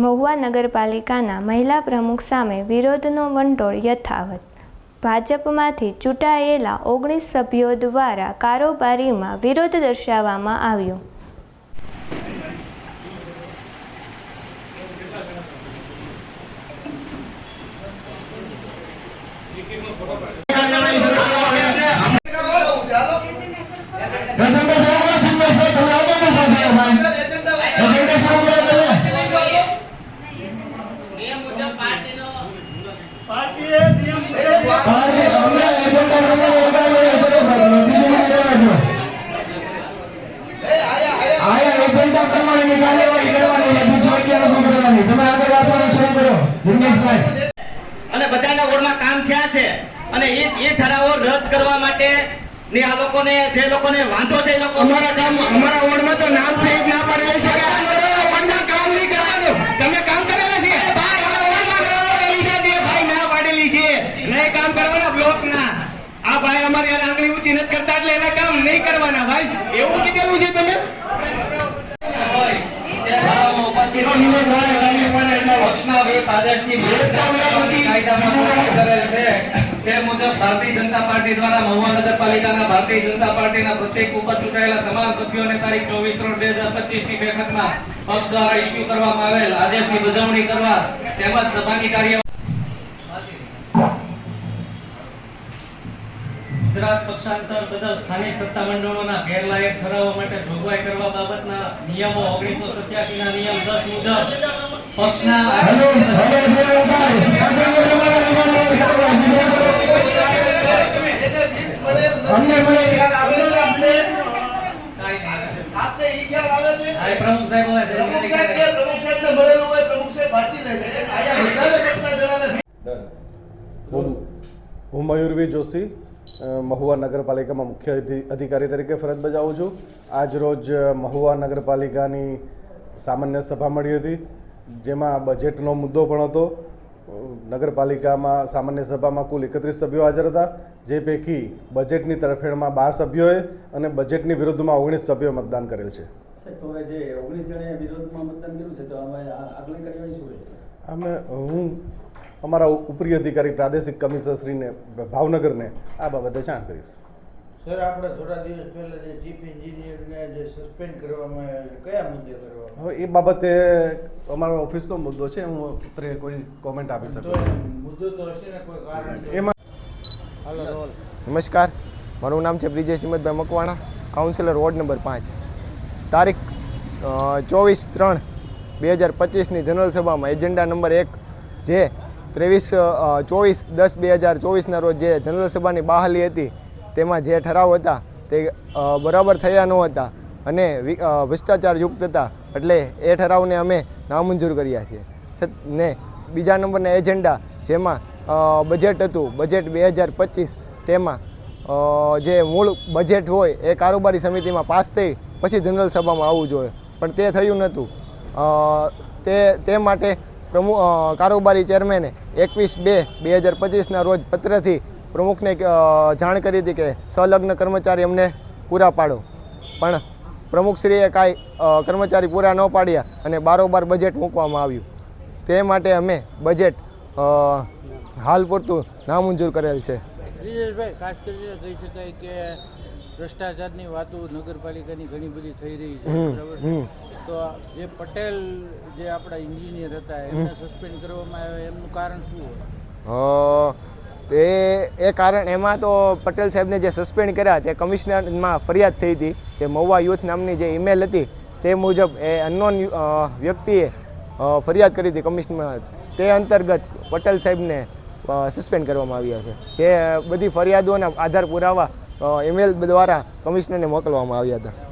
મહુવા નગરપાલિકાના મહિલા પ્રમુખ સામે વિરોધનો વંટોળ યથાવત. ભાજપમાંથી ચૂંટાયેલા ઓગણીસ સભ્યો દ્વારા કારોબારીમાં વિરોધ દર્શાવવામાં આવ્યો. અને એ એ ઠરાવો રદ કરવા માટે ને આ લોકોને જે લોકોને વાંધો છે એ લોકો અમારા ગામ અમારા વોર્ડમાં તો નામ સહિત ના પાડેલી છે કામ નહીં કરવાનું તમે કામ કરેલા છે ભાઈ આ વોર્ડમાં કરેલી છે બે ભાઈ ના પાડેલી છે નહીં કામ કરવાના બ્લોક ના આ ભાઈ અમારી યાર આંગળી ઊંચી નથી કરતા એટલે એના કામ નહીં કરવાના ભાઈ એવું કીધેલું છે તમે ભારતીય જનતા પાર્ટી દ્વારા મહુવા નગરપાલિકાના ભારતીય જનતા પાર્ટીના પ્રત્યેક ઉપર ચૂંટાયેલા તમામ સભ્યોને તારીખ ચોવીસ ત્રણ બે હજાર પચીસની બેઠકમાં પક્ષ દ્વારા ઇસ્યુ કરવામાં આવેલ આદેશની બજવણી કરવા તેમજ સભાની કાર્ય ગુજરાત પક્ષાંતર બદલ સ્થાનિક સત્તામંડળોના ગેરલાયક ઠરાવવા માટે જોગવાઈ કરવા બાબતના નિયમો ઓગણીસો સત્યાસી ના નિયમ દસ મુજબ પક્ષના અમને આપને? ઈ ખ્યાલ આવે છે? આ પ્રમુખ સાહેબ હવે છે. પ્રમુખ સાહેબ કે પ્રમુખ સાહેબને મળેલું હોય પ્રમુખ સાહેબ વાંચી લેશે આયા વધારે પડતા જણાને હું હું મયુરવી જોશી મહુવા નગરપાલિકામાં મુખ્ય અધિકારી તરીકે ફરજ બજાવું છું. આજ રોજ મહુવા નગરપાલિકાની સામાન્ય સભા મળી હતી જેમાં બજેટનો મુદ્દો પણ હતો. નગરપાલિકામાં સામાન્ય સભામાં કુલ એકત્રીસ સભ્યો હાજર હતા. જે પૈકી બજેટની તરફેણમાં બાર સભ્યોએ અને બજેટની વિરુદ્ધમાં ઓગણીસ સભ્યોએ મતદાન કરેલ છે. અમે હું અમારા ઉપરી અધિકારી પ્રાદેશિક કમિશનરશ્રીને ભાવનગરને આ બાબતે જાણ કરીશ. સર આપણે થોડા દિવસ પહેલા જે ચીફ એન્જિનિયરને જે સસ્પેન્ડ કરવામાં આવ્યા કયા મુદ્દે કરવામાં હવે એ બાબતે અમારો ઓફિસનો મુદ્દો છે હું અત્રે કોઈ કોમેન્ટ આપી શકું મુદ્દો તો હશે ને કોઈ કારણ છે એમાં નમસ્કાર મારું નામ છે Brijesh Himmatbhai Makwana councillor ward number પાંચ. તારીખ ચોવીસ ત્રણ બે હજાર પચીસની જનરલ સભામાં એજન્ડા નંબર એક જે ત્રેવીસ ચોવીસ દસ બે હજાર ચોવીસના રોજ જે જનરલ સભાની બહાલી હતી તેમાં જે ઠરાવ હતા તે બરાબર થયા ન હતા અને ભ્રષ્ટાચારયુક્ત હતા. એટલે એ ઠરાવને અમે નામંજૂર કર્યા છીએ. ને બીજા નંબરના એજન્ડા જેમાં બજેટ હતું બજેટ બે હજાર પચીસ તેમાં જે મૂળ બજેટ હોય એ કારોબારી સમિતિમાં પાસ થઈ પછી જનરલ સભામાં આવવું જોઈએ. પણ તે થયું નહોતું. તે તે માટે પ્રમુખ કારોબારી ચેરમેને એકવીસ બે બે હજાર પચીસના રોજ પત્રથી પ્રમુખને જાણ કરી હતી કે સંલગ્ન કર્મચારી અમને પૂરા પાડો. પણ પ્રમુખશ્રીએ કાંઈ કર્મચારી પૂરા ન પાડ્યા અને બારોબાર બજેટ મૂકવામાં આવ્યું. તે માટે અમે બજેટ હાલ પૂરતું નામંજૂર કરેલ છે. બ્રિજેશભાઈ ખાસ કરીને કહી શકાય કે ભ્રષ્ટાચારની વાતો નગરપાલિકાની ઘણી બધી થઈ રહી છે બરાબર? તો જે પટેલ જે આપણા એન્જિનિયર હતા એમને સસ્પેન્ડ કરવામાં આવ્યા એમનું કારણ શું તે, એ કારણ એમાં તો પટેલ સાહેબને જે સસ્પેન્ડ કર્યા, તે કમિશનરમાં ફરિયાદ થઈ હતી. જે મહુવા યુથ નામની જે ઈમેલ હતી, તે મુજબ એ અનનોન વ્યક્તિએ ફરિયાદ કરી હતી કમિશનમાં. તે અંતર્ગત પટેલ સાહેબને સસ્પેન્ડ કરવામાં આવ્યા છે. જે બધી ફરિયાદોના આધાર પુરાવા ઈમેલ દ્વારા કમિશનરને મોકલવામાં આવ્યા હતા.